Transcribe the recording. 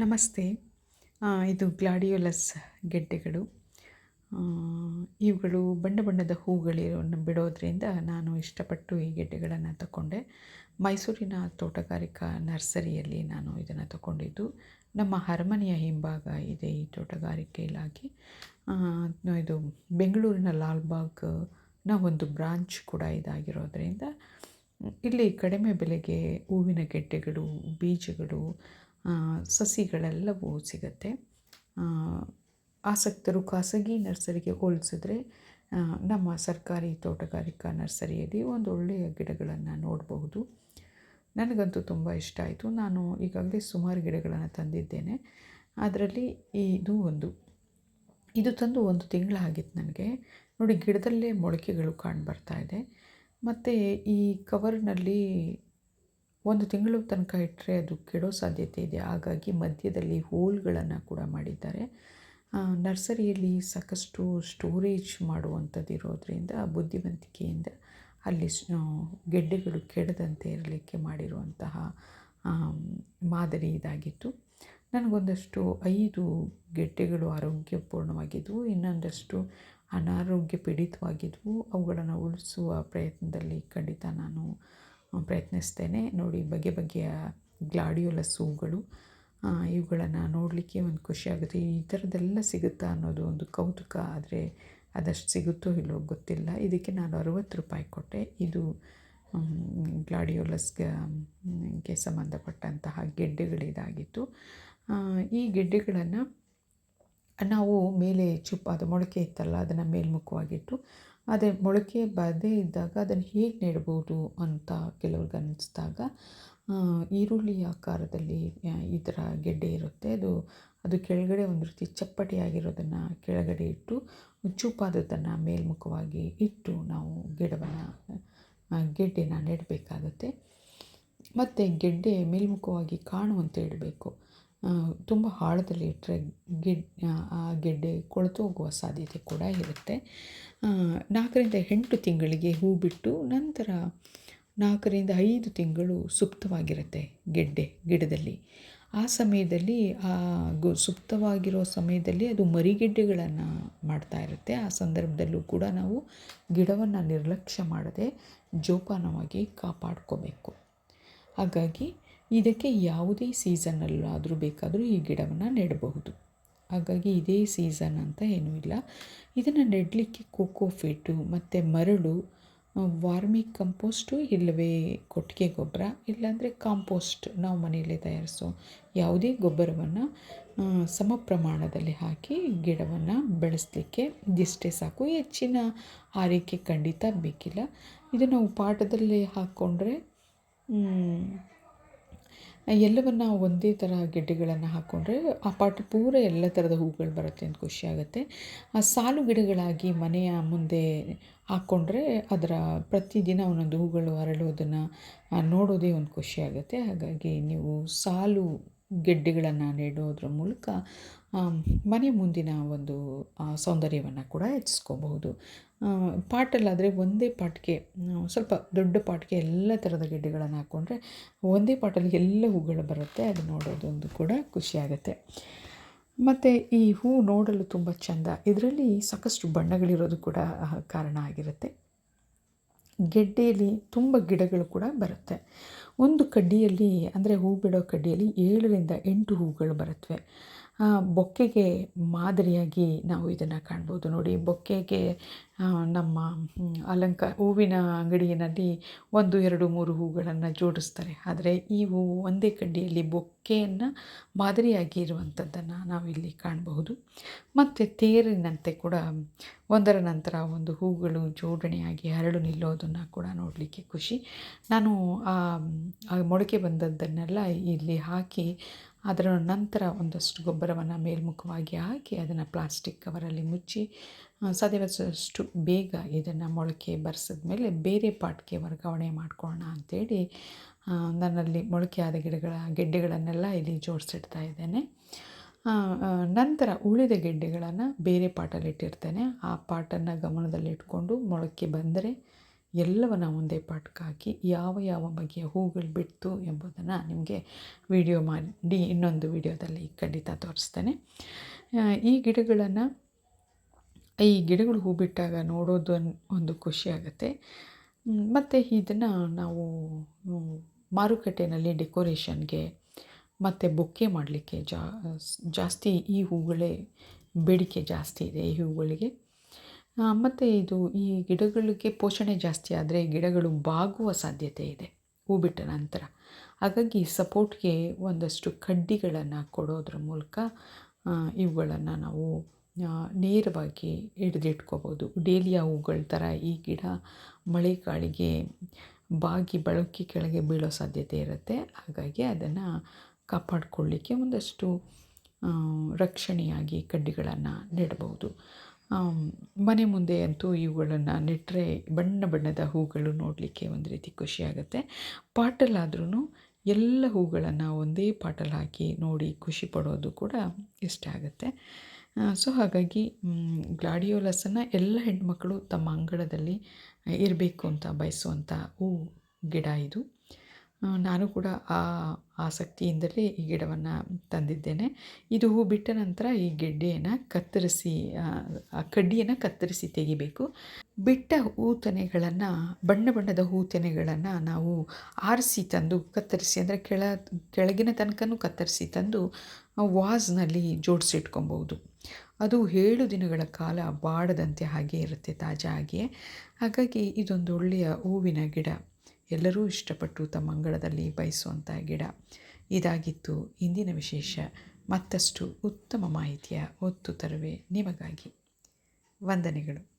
ನಮಸ್ತೆ. ಇದು ಗ್ಲಾಡಿಯೋಲಸ್ ಗೆಡ್ಡೆಗಳು. ಇವುಗಳು ಬಣ್ಣ ಬಣ್ಣದ ಹೂಗಳನ್ನು ಬಿಡೋದರಿಂದ ನಾನು ಇಷ್ಟಪಟ್ಟು ಈ ಗೆಡ್ಡೆಗಳನ್ನು ತಗೊಂಡೆ ಮೈಸೂರಿನ ತೋಟಗಾರಿಕಾ ನರ್ಸರಿಯಲ್ಲಿ ನಾನು ಇದನ್ನು ತಗೊಂಡಿದ್ದು ನಮ್ಮ ಅರಮನೆಯ ಹಿಂಭಾಗ ಇದೆ ಈ ತೋಟಗಾರಿಕೆ ಇಲಾಖೆ. ಇದು ಬೆಂಗಳೂರಿನ ಲಾಲ್ಬಾಗ್ನ ಒಂದು ಬ್ರಾಂಚ್ ಕೂಡ ಇದಾಗಿರೋದ್ರಿಂದ ಇಲ್ಲಿ ಕಡಿಮೆ ಬೆಲೆಗೆ ಹೂವಿನ ಗೆಡ್ಡೆಗಳು, ಬೀಜಗಳು ಸಸಿಗಳೆಲ್ಲವೂ ಸಿಗುತ್ತೆ. ಆಸಕ್ತರು ಖಾಸಗಿ ನರ್ಸರಿಗೆ ಹೋಲಿಸಿದ್ರೆ ನಮ್ಮ ಸರ್ಕಾರಿ ತೋಟಗಾರಿಕಾ ನರ್ಸರಿಯಲ್ಲಿ ಒಂದು ಒಳ್ಳೆಯ ಗಿಡಗಳನ್ನು ನೋಡಬಹುದು. ನನಗಂತೂ ತುಂಬ ಇಷ್ಟ ಆಯಿತು. ನಾನು ಈಗಾಗಲೇ ಸುಮಾರು ಗಿಡಗಳನ್ನು ತಂದಿದ್ದೇನೆ. ಅದರಲ್ಲಿ ಇದು ಒಂದು. ಇದು ತಂದು ಒಂದು ತಿಂಗಳಾಗಿತ್ತು ನನಗೆ. ನೋಡಿ, ಗಿಡದಲ್ಲೇ ಮೊಳಕೆಗಳು ಕಾಣಬರ್ತಾ ಇದೆ. ಮತ್ತು ಈ ಕವರ್ನಲ್ಲಿ ಒಂದು ತಿಂಗಳು ತನಕ ಇಟ್ಟರೆ ಅದು ಕೆಡೋ ಸಾಧ್ಯತೆ ಇದೆ. ಹಾಗಾಗಿ ಮಧ್ಯದಲ್ಲಿ ಹೋಲ್ಗಳನ್ನು ಕೂಡ ಮಾಡಿದ್ದಾರೆ. ನರ್ಸರಿಯಲ್ಲಿ ಸಾಕಷ್ಟು ಸ್ಟೋರೇಜ್ ಮಾಡುವಂಥದ್ದು ಇರೋದರಿಂದ ಬುದ್ಧಿವಂತಿಕೆಯಿಂದ ಅಲ್ಲಿ ಗೆಡ್ಡೆಗಳು ಕೆಡದಂತೆ ಇರಲಿಕ್ಕೆ ಮಾಡಿರುವಂತಹ ಮಾದರಿ ಇದಾಗಿತ್ತು. ನನಗೊಂದಷ್ಟು ಐದು ಗೆಡ್ಡೆಗಳು ಆರೋಗ್ಯಪೂರ್ಣವಾಗಿದ್ದವು ಇನ್ನೊಂದಷ್ಟು ಅನಾರೋಗ್ಯ ಪೀಡಿತವಾಗಿದ್ದವು ಅವುಗಳನ್ನು ಉಳಿಸುವ ಪ್ರಯತ್ನದಲ್ಲಿ ಖಂಡಿತ ನಾನು ಪ್ರಯತ್ನಿಸ್ತೇನೆ. ನೋಡಿ, ಬಗೆ ಬಗೆಯ ಗ್ಲಾಡಿಯೋಲಸ್ ಹೂಗಳು ಇವುಗಳನ್ನು ನೋಡಲಿಕ್ಕೆ ಒಂದು ಖುಷಿಯಾಗುತ್ತೆ ಈ ಥರದ್ದೆಲ್ಲ ಸಿಗುತ್ತಾ ಅನ್ನೋದು ಒಂದು ಕೌತುಕ ಆದರೆ ಅದಷ್ಟು ಸಿಗುತ್ತೋ ಇಲ್ಲೋ ಗೊತ್ತಿಲ್ಲ. ಇದಕ್ಕೆ ನಾನು ಅರುವತ್ತು ರೂಪಾಯಿ ಕೊಟ್ಟೆ. ಇದು ಗ್ಲಾಡಿಯೋಲಸ್ಗೆ ಸಂಬಂಧಪಟ್ಟಂತಹ ಗೆಡ್ಡೆಗಳಿದಾಗಿತ್ತು. ಈ ಗೆಡ್ಡೆಗಳನ್ನು ನಾವು ಮೇಲೆ ಚುಪ್ಪ ಅದು ಮೊಳಕೆ ಇತ್ತಲ್ಲ, ಅದನ್ನು ಮೇಲ್ಮುಖವಾಗಿಟ್ಟು ಅದೇ ಮೊಳಕೆ ಬರದೇ ಇದ್ದಾಗ ಅದನ್ನು ಹೇಗೆ ನೆಡ್ಬೋದು ಅಂತ ಕೆಲವ್ರಿಗೆ ಅನ್ನಿಸ್ದಾಗ ಈರುಳ್ಳಿ ಆಕಾರದಲ್ಲಿ ಈ ಥರ ಗೆಡ್ಡೆ ಇರುತ್ತೆ. ಅದು ಅದು ಕೆಳಗಡೆ ಒಂದು ರೀತಿ ಚಪ್ಪಟೆಯಾಗಿರೋದನ್ನು ಕೆಳಗಡೆ ಇಟ್ಟು ಚೂಪಾದದ್ದನ್ನು ಮೇಲ್ಮುಖವಾಗಿ ಇಟ್ಟು ನಾವು ಗಿಡವನ್ನು ಗೆಡ್ಡೆನ ನೆಡಬೇಕಾಗತ್ತೆ. ಮತ್ತು ಗೆಡ್ಡೆ ಮೇಲ್ಮುಖವಾಗಿ ಕಾಣುವಂತೆ ಇಡಬೇಕು. ತುಂಬ ಆಳದಲ್ಲಿ ಇಟ್ಟರೆ ಗೆಡ್, ಆ ಗೆಡ್ಡೆ ಕೊಳೆತು ಹೋಗುವ ಸಾಧ್ಯತೆ ಕೂಡ ಇರುತ್ತೆ. ನಾಲ್ಕರಿಂದ ಎಂಟು ತಿಂಗಳಿಗೆ ಹೂ ಬಿಟ್ಟು ನಂತರ ನಾಲ್ಕರಿಂದ ಐದು ತಿಂಗಳು ಸುಪ್ತವಾಗಿರುತ್ತೆ ಗೆಡ್ಡೆ ಗಿಡದಲ್ಲಿ. ಆ ಸಮಯದಲ್ಲಿ, ಆ ಗು, ಸುಪ್ತವಾಗಿರೋ ಸಮಯದಲ್ಲಿ ಅದು ಮರಿಗೆಡ್ಡೆಗಳನ್ನು ಮಾಡ್ತಾ ಇರುತ್ತೆ. ಆ ಸಂದರ್ಭದಲ್ಲೂ ಕೂಡ ನಾವು ಗಿಡವನ್ನು ನಿರ್ಲಕ್ಷ್ಯ ಮಾಡದೆ ಜೋಪಾನವಾಗಿ ಕಾಪಾಡ್ಕೋಬೇಕು. ಹಾಗಾಗಿ ಇದಕ್ಕೆ ಯಾವುದೇ ಸೀಸನ್ನಲ್ಲಾದರೂ ಬೇಕಾದರೂ ಈ ಗಿಡವನ್ನು ನೆಡಬಹುದು. ಹಾಗಾಗಿ ಇದೇ ಸೀಸನ್ ಅಂತ ಏನೂ ಇಲ್ಲ. ಇದನ್ನು ನೆಡಲಿಕ್ಕೆ ಕೋಕೋ ಫಿಟ್ಟು ಮತ್ತು ಮರಳು ವಾರ್ಮಿ ಕಂಪೋಸ್ಟು ಇಲ್ಲವೇ ಕೊಟ್ಟಿಗೆ ಗೊಬ್ಬರ, ಇಲ್ಲಾಂದರೆ ಕಾಂಪೋಸ್ಟ್ ನಾವು ಮನೆಯಲ್ಲೇ ತಯಾರಿಸೋ ಯಾವುದೇ ಗೊಬ್ಬರವನ್ನು ಸಮ ಪ್ರಮಾಣದಲ್ಲಿ ಹಾಕಿ ಗಿಡವನ್ನು ಬೆಳೆಸಲಿಕ್ಕೆ ಇದಿಷ್ಟೇ ಸಾಕು. ಹೆಚ್ಚಿನ ಆರೈಕೆ ಖಂಡಿತ ಬೇಕಿಲ್ಲ. ಇದು ನಾವು ಪಾಟದಲ್ಲಿ ಹಾಕ್ಕೊಂಡ್ರೆ ಎಲ್ಲವನ್ನು ಒಂದೇ ಥರ ಗೆಡ್ಡೆಗಳನ್ನು ಹಾಕ್ಕೊಂಡ್ರೆ ಆ ಪಾಟ್ ಪೂರ ಎಲ್ಲ ಥರದ ಹೂಗಳು ಬರುತ್ತೆ ಅಂತ ಖುಷಿಯಾಗುತ್ತೆ ಆ ಸಾಲು ಗಿಡಗಳಾಗಿ ಮನೆಯ ಮುಂದೆ ಹಾಕ್ಕೊಂಡ್ರೆ ಅದರ ಪ್ರತಿದಿನ ಒಂದೊಂದು ಹೂಗಳು ಅರಳೋದನ್ನು ನೋಡೋದೇ ಒಂದು ಖುಷಿಯಾಗುತ್ತೆ ಹಾಗಾಗಿ ನೀವು ಸಾಲು ಗೆಡ್ಡೆಗಳನ್ನು ನೆಡೋದ್ರ ಮೂಲಕ ಮನೆ ಮುಂದಿನ ಒಂದು ಸೌಂದರ್ಯವನ್ನು ಕೂಡ ಹೆಚ್ಚಿಸ್ಕೋಬಹುದು. ಪಾಟಲ್ಲಾದರೆ ಒಂದೇ ಪಾಟ್ಗೆ ಸ್ವಲ್ಪ ದೊಡ್ಡ ಪಾಟ್ಗೆ ಎಲ್ಲ ಥರದ ಗೆಡ್ಡೆಗಳನ್ನು ಹಾಕ್ಕೊಂಡ್ರೆ ಒಂದೇ ಪಾಟಲ್ಲಿ ಎಲ್ಲ ಹೂಗಳು ಬರುತ್ತೆ, ಅದು ನೋಡೋದೊಂದು ಕೂಡ ಖುಷಿಯಾಗುತ್ತೆ ಮತ್ತು ಈ ಹೂ ನೋಡಲು ತುಂಬ ಚೆಂದ, ಇದರಲ್ಲಿ ಸಾಕಷ್ಟು ಬಣ್ಣಗಳಿರೋದು ಕೂಡ ಕಾರಣ ಆಗಿರುತ್ತೆ. ಗೆಡ್ಡೆಯಲ್ಲಿ ತುಂಬ ಗಿಡಗಳು ಕೂಡ ಬರುತ್ತೆ. ಒಂದು ಕಡ್ಡಿಯಲ್ಲಿ ಅಂದರೆ ಹೂ ಬಿಡೋ ಕಡ್ಡಿಯಲ್ಲಿ ಏಳರಿಂದ ಎಂಟು ಹೂಗಳು ಬರುತ್ತವೆ ಬೊಕ್ಕೆಗೆ ಮಾದರಿಯಾಗಿ ನಾವು ಇದನ್ನು ಕಾಣ್ಬೋದು. ನೋಡಿ, ಬೊಕ್ಕೆಗೆ ನಮ್ಮ ಅಲಂಕಾರ ಹೂವಿನ ಅಂಗಡಿಯಲ್ಲಿ ಒಂದು, ಎರಡು, ಮೂರು ಹೂಗಳನ್ನು ಜೋಡಿಸ್ತಾರೆ. ಆದರೆ ಈ ಹೂವು ಒಂದೇ ಕಡ್ಡಿಯಲ್ಲಿ ಬೊಕ್ಕೆಯನ್ನು ಮಾದರಿಯಾಗಿ ಇರುವಂಥದ್ದನ್ನು ನಾವಿಲ್ಲಿ ಕಾಣಬಹುದು. ಮತ್ತು ತೇರಿನಂತೆ ಕೂಡ ಒಂದರ ನಂತರ ಒಂದು ಹೂಗಳು ಜೋಡಣೆಯಾಗಿ ಹರಳು ನಿಲ್ಲೋದನ್ನು ಕೂಡ ನೋಡಲಿಕ್ಕೆ ಖುಷಿ. ನಾನು ಆ ಮೊಳಕೆ ಬಂದದ್ದನ್ನೆಲ್ಲ ಇಲ್ಲಿ ಹಾಕಿ ಅದರ ನಂತರ ಒಂದಷ್ಟು ಗೊಬ್ಬರವನ್ನು ಮೇಲ್ಮುಖವಾಗಿ ಹಾಕಿ ಅದನ್ನು ಪ್ಲಾಸ್ಟಿಕ್ ಕವರಲ್ಲಿ ಮುಚ್ಚಿ ಸಾಧ್ಯವಾದಷ್ಟು ಬೇಗ ಇದನ್ನು ಮೊಳಕೆ ಬರೆಸಿದ ಮೇಲೆ ಬೇರೆ ಪಾಟ್ಗೆ ವರ್ಗಾವಣೆ ಮಾಡ್ಕೊಳ್ಳೋಣ ಅಂಥೇಳಿ ನನ್ನಲ್ಲಿ ಮೊಳಕೆ ಆದ ಗಿಡಗಳ, ಗೆಡ್ಡೆಗಳನ್ನೆಲ್ಲ ಇಲ್ಲಿ ಜೋಡಿಸಿಡ್ತಾ ಇದ್ದೇನೆ. ನಂತರ ಉಳಿದ ಗೆಡ್ಡೆಗಳನ್ನು ಬೇರೆ ಪಾಟಲ್ಲಿ ಇಟ್ಟಿರ್ತೇನೆ. ಆ ಪಾಟನ್ನು ಗಮನದಲ್ಲಿಟ್ಕೊಂಡು ಮೊಳಕೆ ಬಂದರೆ ಎಲ್ಲವನ್ನು ಒಂದೇ ಪಾಟ್ಗೆ ಹಾಕಿ ಯಾವ ಯಾವ ಬಗೆಯ ಹೂಗಳು ಬಿಡ್ತು ಎಂಬುದನ್ನು ನಿಮಗೆ ವಿಡಿಯೋ ಮಾಡಿ ಇನ್ನೊಂದು ವಿಡಿಯೋದಲ್ಲಿ ಖಂಡಿತ ತೋರಿಸ್ತೇನೆ. ಈ ಗಿಡಗಳನ್ನು, ಈ ಗಿಡಗಳು ಹೂ ಬಿಟ್ಟಾಗ ನೋಡೋದು ಒಂದು ಖುಷಿ ಆಗುತ್ತೆ. ಮತ್ತು ಇದನ್ನು ನಾವು ಮಾರುಕಟ್ಟೆಯಲ್ಲಿ ಡೆಕೋರೇಷನ್ಗೆ ಮತ್ತು ಬೊಕ್ಕೆ ಮಾಡಲಿಕ್ಕೆ ಜಾಸ್ತಿ ಈ ಹೂಗಳೇ ಬೇಡಿಕೆ ಜಾಸ್ತಿ ಇದೆ ಈ ಹೂಗಳಿಗೆ. ಮತ್ತು ಇದು ಈ ಗಿಡಗಳಿಗೆ ಪೋಷಣೆ ಜಾಸ್ತಿ ಆದರೆ ಗಿಡಗಳು ಬಾಗುವ ಸಾಧ್ಯತೆ ಇದೆ, ಹೂ ಬಿಟ್ಟ ನಂತರ. ಹಾಗಾಗಿ ಸಪೋರ್ಟ್ಗೆ ಒಂದಷ್ಟು ಕಡ್ಡಿಗಳನ್ನು ಕೊಡೋದ್ರ ಮೂಲಕ ಇವುಗಳನ್ನು ನಾವು ನೇರವಾಗಿ ಹಿಡಿದಿಟ್ಕೋಬೋದು. ಡೇಲಿಯಾ ಹೂಗಳ ಥರ ಈ ಗಿಡ ಮಳೆ ಗಾಳಿಗೆ ಬಾಗಿ ಬಳಕೆ ಕೆಳಗೆ ಬೀಳೋ ಸಾಧ್ಯತೆ ಇರುತ್ತೆ. ಹಾಗಾಗಿ ಅದನ್ನು ಕಾಪಾಡಿಕೊಳ್ಳಿಕ್ಕೆ ಒಂದಷ್ಟು ರಕ್ಷಣೆಯಾಗಿ ಕಡ್ಡಿಗಳನ್ನು ನೆಡಬಹುದು ಮನೆ ಮುಂದೆ ಅಂತೂ ಇವುಗಳನ್ನು ನೆಟ್ಟರೆ ಬಣ್ಣ ಬಣ್ಣದ ಹೂಗಳು ನೋಡಲಿಕ್ಕೆ ಒಂದು ರೀತಿ ಖುಷಿಯಾಗುತ್ತೆ ಪಾಟಲ್ಲಾದ್ರೂ ಎಲ್ಲ ಹೂಗಳನ್ನು ಒಂದೇ ಪಾಟಲ್ ಹಾಕಿ ನೋಡಿ ಖುಷಿ ಪಡೋದು ಕೂಡ ಇಷ್ಟ ಆಗುತ್ತೆ. ಸೊ ಹಾಗಾಗಿ ಗ್ಲಾಡಿಯೋಲಸನ್ನು ಎಲ್ಲ ಹೆಣ್ಮಕ್ಳು ತಮ್ಮ ಅಂಗಳದಲ್ಲಿ ಇರಬೇಕು ಅಂತ ಬಯಸುವಂಥ ಹೂ ಗಿಡ ಇದು. ನಾನು ಕೂಡ ಆ ಆಸಕ್ತಿಯಿಂದಲೇ ಈ ಗಿಡವನ್ನು ತಂದಿದ್ದೇನೆ. ಇದು ಹೂ ಬಿಟ್ಟ ನಂತರ ಈ ಗೆಡ್ಡೆಯನ್ನು ಕತ್ತರಿಸಿ ಆ, ಕಡ್ಡಿಯನ್ನು ಕತ್ತರಿಸಿ ತೆಗಿಬೇಕು. ಬಿಟ್ಟ ಹೂ ತೆನೆಗಳನ್ನು ಬಣ್ಣ ಬಣ್ಣದ ಹೂ ತೆನೆಗಳನ್ನು ನಾವು ಆರಿಸಿ ತಂದು ಕತ್ತರಿಸಿ ಅಂದರೆ ಕೆಳ ಕೆಳಗಿನ ತನಕನೂ ಕತ್ತರಿಸಿ ತಂದು ವಾಸ್ನಲ್ಲಿ ಜೋಡಿಸಿಟ್ಕೊಬೋದು ಅದು ಏಳು ದಿನಗಳ ಕಾಲ ಬಾಡದಂತೆ ಹಾಗೆ ಇರುತ್ತೆ ತಾಜಾ ಹಾಗೆ. ಹಾಗಾಗಿ ಇದೊಂದು ಒಳ್ಳೆಯ ಹೂವಿನ ಗಿಡ. ಎಲ್ಲರೂ ಇಷ್ಟಪಟ್ಟು ತಮ್ಮ ಅಂಗಳದಲ್ಲಿ ಬಯಸುವಂಥ ಗಿಡ. ಇದಾಗಿತ್ತು ಇಂದಿನ ವಿಶೇಷ. ಮತ್ತಷ್ಟು ಉತ್ತಮ ಮಾಹಿತಿಯ ಹೊತ್ತು ತರುವೆ ನಿಮಗಾಗಿ. ವಂದನೆಗಳು.